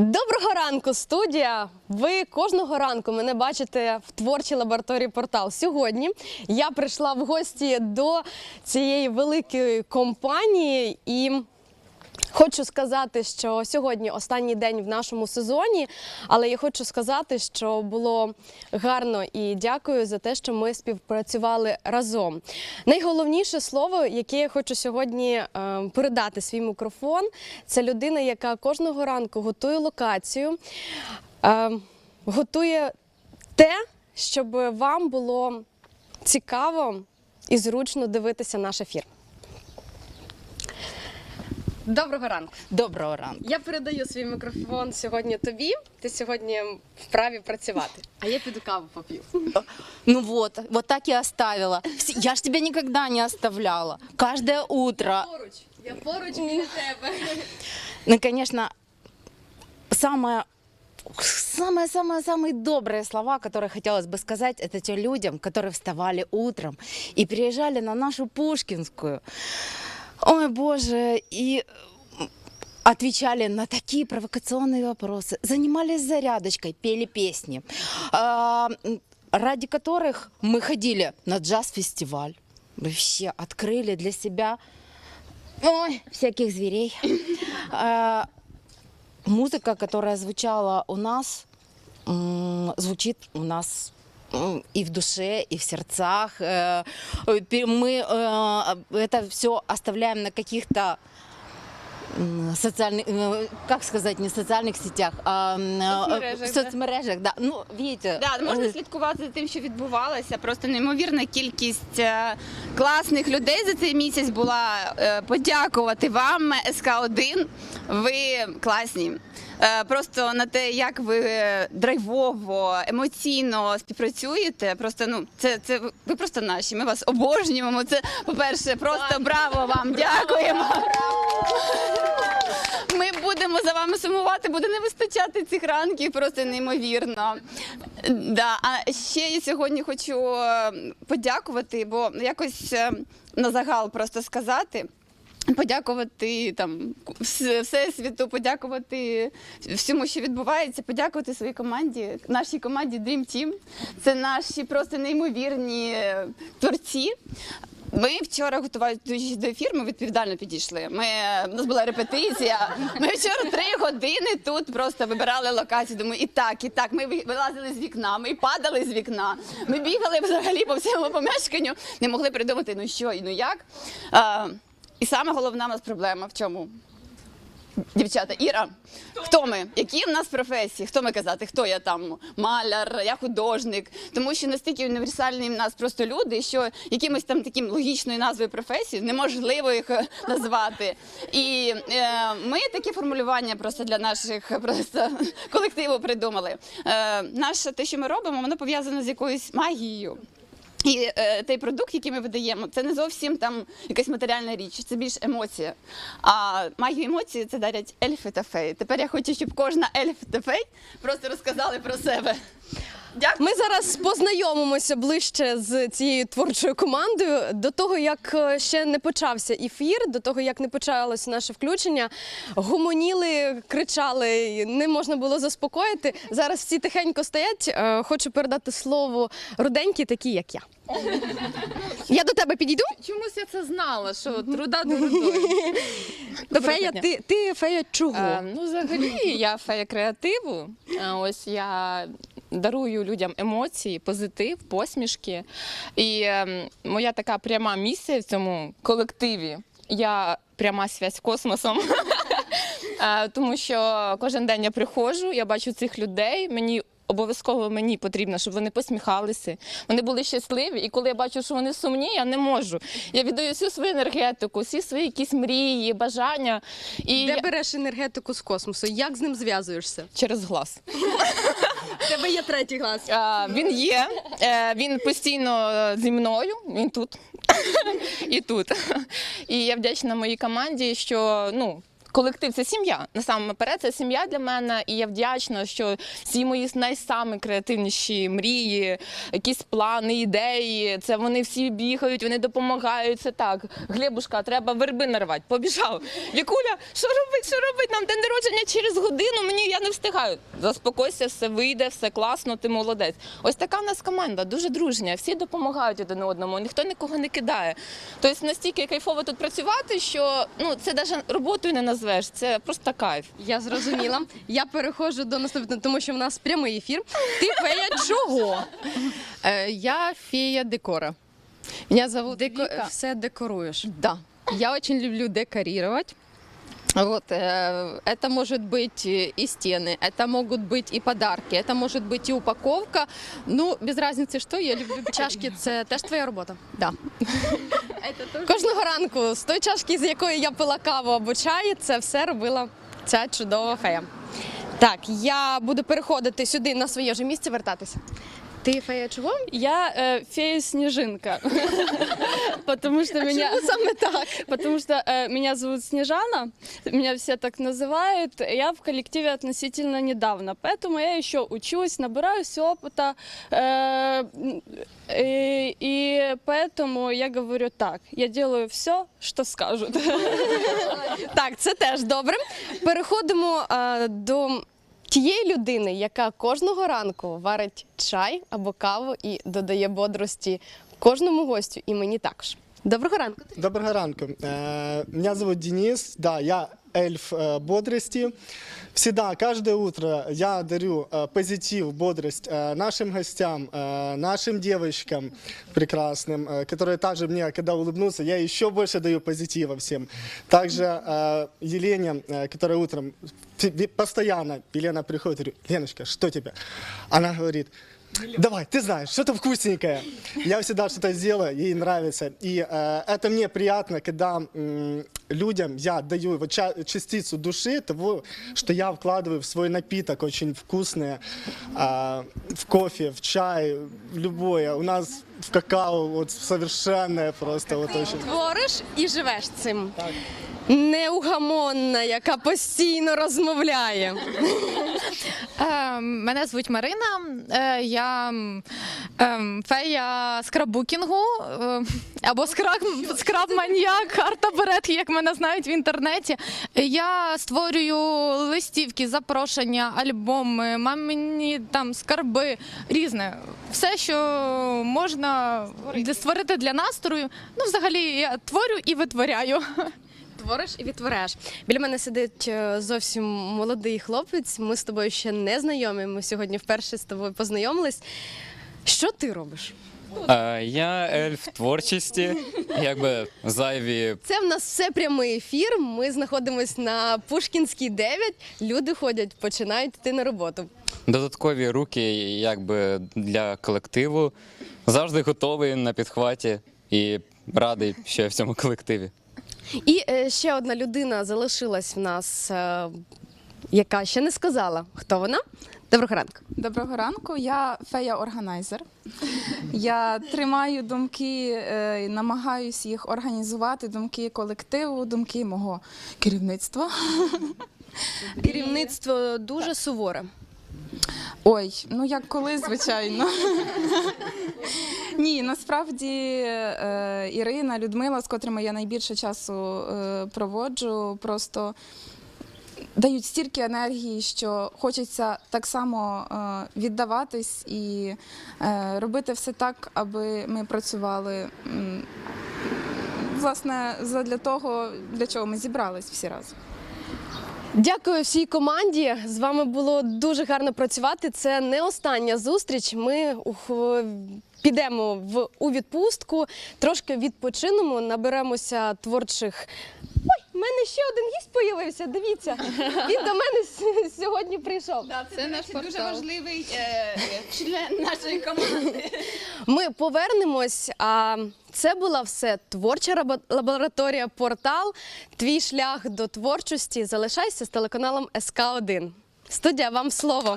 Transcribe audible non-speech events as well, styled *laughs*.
Доброго ранку, студія! Ви кожного ранку мене бачите в творчій лабораторії портал. Сьогодні я прийшла в гості до цієї великої компанії і. Хочу сказати, що сьогодні останній день в нашому сезоні, але я хочу сказати, що було гарно і дякую за те, що ми співпрацювали разом. Найголовніше слово, яке я хочу сьогодні е, передати свій мікрофон, це людина, яка кожного ранку готує локацію, е, готує те, щоб вам було цікаво і зручно дивитися наш ефір. Доброго ранку. Доброго ранку. Я передаю свій мікрофон сьогодні тобі. Ти сьогодні вправі працювати. А я піду каву поп'ю. Ну вот, вот так и оставила. Вс- Я ж тебя никогда не оставляла. Каждое утро. Поруч, я поруч біля тебе. Ну, конечно, самое Самые-самые-самые добрые слова, которые хотелось бы сказать, это тем людям, которые вставали утром и приезжали на нашу Пушкинскую. Ой, боже, и отвечали на такие провокационные вопросы, занимались зарядочкой, пели песни, а, м, ради которых мы ходили на джаз-фестиваль. Вообще открыли для себя ой, всяких зверей. А, Музыка, которая звучала у нас, м, звучит у нас м, и в душе, и в сердцах. Э, пе- Мы э, это все оставляем на каких-то м, социальных, э, как сказать, не социальных сетях, а м, э, Соцмережах, в да. соцмережах, да. Ну, видите, Да, можна слідкувати за тим, що відбувалося. Просто неймовірна кількість е, класних людей за цей місяць була. Е, Подякувати вам, СК 1 Ви класні. Е, Просто на те, як ви драйвово, емоційно співпрацюєте. Просто ну це це ви- просто наші. Ми вас обожнюємо. Це по-перше, просто браво вам. Дякуємо. Ми будемо за вами сумувати, буде не вистачати цих ранків, просто неймовірно. Да. А ще я сьогодні хочу е, подякувати, бо якось е, на загал просто сказати. Подякувати там вс- всесвіту, подякувати всьому, що відбувається, подякувати своїй команді, нашій команді Dream Team. Це наші просто неймовірні е, творці. Ми вчора готувалися до ефіру, ми відповідально підійшли. Ми, у нас була репетиція. Ми вчора три години тут просто вибирали локацію. Думаю, і так, і так. Ми вилазили з вікна, ми падали з вікна. Ми бігали взагалі по всьому помешканню, не могли придумати, ну що і ну як. І саме головна у нас проблема в чому? Дівчата, Іра, хто ми? Які в нас професії? Хто ми казати? Хто я там? Маляр, я художник. Тому що настільки універсальні в нас просто люди, що якимось там таким логічною назвою професії неможливо їх е, назвати. І е, ми такі формулювання просто для наших просто *laughs* колективу придумали. Е, наше те, що ми робимо, воно пов'язано з якоюсь магією. І е, той продукт, який ми видаємо, це не зовсім там якась матеріальна річ, це більш емоція. А магію емоції це дарять ельфи та феї. Тепер я хочу, щоб кожна ельф та фей просто розказали про себе. Дякую. Ми зараз познайомимося ближче з цією творчою командою. До того як е, ще не почався ефір, до того як не почалося наше включення, гомоніли, кричали, і не можна було заспокоїти. Зараз всі тихенько стоять. Е, Хочу передати слово руденькі, такі як я. Я до тебе підійду. Чомусь я це знала, що труда до рудої. Фея, ти, ти фея чого? Е, ну, взагалі, я фея креативу. Е, Ось я дарую людям емоції, позитив, посмішки. І е, моя така пряма місія в цьому колективі. Я пряма связь з космосом. *laughs* Е, Тому що кожен день я приходжу, я бачу цих людей. Мені обов'язково мені потрібно, щоб вони посміхалися, вони були щасливі. І коли я бачу, що вони сумні, я не можу. Я віддаю всю свою енергетику, всі свої якісь мрії, бажання. І Де береш енергетику з космосу? Як з ним зв'язуєшся? через глаз. *laughs* Тебе є третій глаз. А, він є, е, він постійно зі мною, він тут *laughs* і тут. І я вдячна моїй команді, що ну. Колектив це сім'я. Насамперед, це сім'я для мене, і я вдячна, що всі мої найсаме креативніші мрії, якісь плани, ідеї. Це вони всі бігають, вони допомагають. Це так. Глебушка, треба верби нарвати. Побіжав. Вікуля, що робить? Що робить? Нам день народження через годину. Мені я не встигаю. Заспокойся, все вийде, все класно, ти молодець. Ось така в нас команда, дуже дружня. Всі допомагають один одному, ніхто нікого не кидає. Тобто настільки кайфово тут працювати, що ну це навіть роботою не назвеш. Це просто кайф. Я зрозуміла. Я переходжу до наступного, тому що в нас прямий ефір. Ти фея чого? Э, Я фея декора. Меня зовут Деко... Вика. Все декоруєш. Да, я очень люблю декорировать. Вот, э, это может быть э, и стены, это могут быть и подарки, это может быть и упаковка. Ну, без разницы, что я люблю. декорировать. *laughs* Чашки це теж твоя робота. Да. *laughs* Кожного ранку з тої чашки, з якої я пила каву або чай, це все робила ця чудова фея. Так, я буду переходити сюди на своє вже місце вертатися. Ти фея чого? Я э, фея Снежинка, *laughs* потому что меня Саме так. *laughs* потому что э, меня зовут Снежана, меня все так называют. Я в коллективе относительно недавно, поэтому я еще учусь, набираюсь опыта, э, и, и поэтому я говорю так: я делаю все, что скажут. *laughs* Так, це теж добре. Переходимо е, до тієї людини, яка кожного ранку варить чай або каву і додає бодрості кожному гостю, і мені також. Доброго ранку. Доброго ранку. Э, Меня зовут Денис. Да, я эльф э, бодрости. Всегда, каждое утро я дарю э, позитив, бодрость э, нашим гостям, э, нашим девочкам прекрасным, э, которые также мне, когда улыбнутся, я еще больше даю позитива всем. Также э, Елене, э, которая утром постоянно, Елена приходит, говорю, Леночка, что тебе? Она говорит, Давай, ты знаешь, что-то вкусненькое. Я всегда что-то сделаю, ей нравится. И э, это мне приятно, когда м, людям я даю частицу души того, что я вкладываю в свой напиток очень вкусное, а, в кофе, в чай, в любое. У нас в какао вот совершенное просто вот очень. Твориш і живеш цим. Неугамонна, яка постійно розмовляє. *laughs* Е, Мене звуть Марина. Е, Я ем, фея скраббукінгу е, або скраб, скраб-маньяк, арта-берет, як мене знають в інтернеті. Я створюю листівки, запрошення, альбоми, мамині там скарби, різне. Все, що можна створити для настрою. Ну, взагалі, я творю і витворяю. Твориш і відтворяєш. Біля мене сидить е, зовсім молодий хлопець. Ми з тобою ще не знайомі. Ми сьогодні вперше з тобою познайомились. Що ти робиш? Я ельф творчості, якби зайві Це в нас все прямий ефір. Ми знаходимося на Пушкінській 9. Люди ходять, починають йти на роботу. додаткові руки, якби для колективу. Завжди готовий на підхваті і радий, що я в цьому колективі. І е, ще одна людина залишилась в нас, е, яка ще не сказала, хто вона. Доброго ранку. Доброго ранку, я фея-органайзер. Я тримаю думки, е, намагаюсь їх організувати, думки колективу, думки мого керівництва. Керівництво дуже суворе. Ой, ну як коли, звичайно. Ні, насправді е, Ірина, Людмила, з котрими я найбільше часу е, проводжу, просто дають стільки енергії, що хочеться так само е, віддаватись і е, робити все так, аби ми працювали. Власне, для того, для чого ми зібрались всі разом. Дякую всій команді. З вами було дуже гарно працювати. Це не остання зустріч. Ми підемо в у відпустку, трошки відпочинемо, наберемося творчих. Мене ще один гість появився. Дивіться, він до мене с- сьогодні прийшов. Це наш дуже важливий е, член нашої команди. *laughs* Ми повернемось. А це була все творча лабораторія Портал. Твій шлях до творчості. Залишайся з телеканалом СК 1 Студія, вам слово.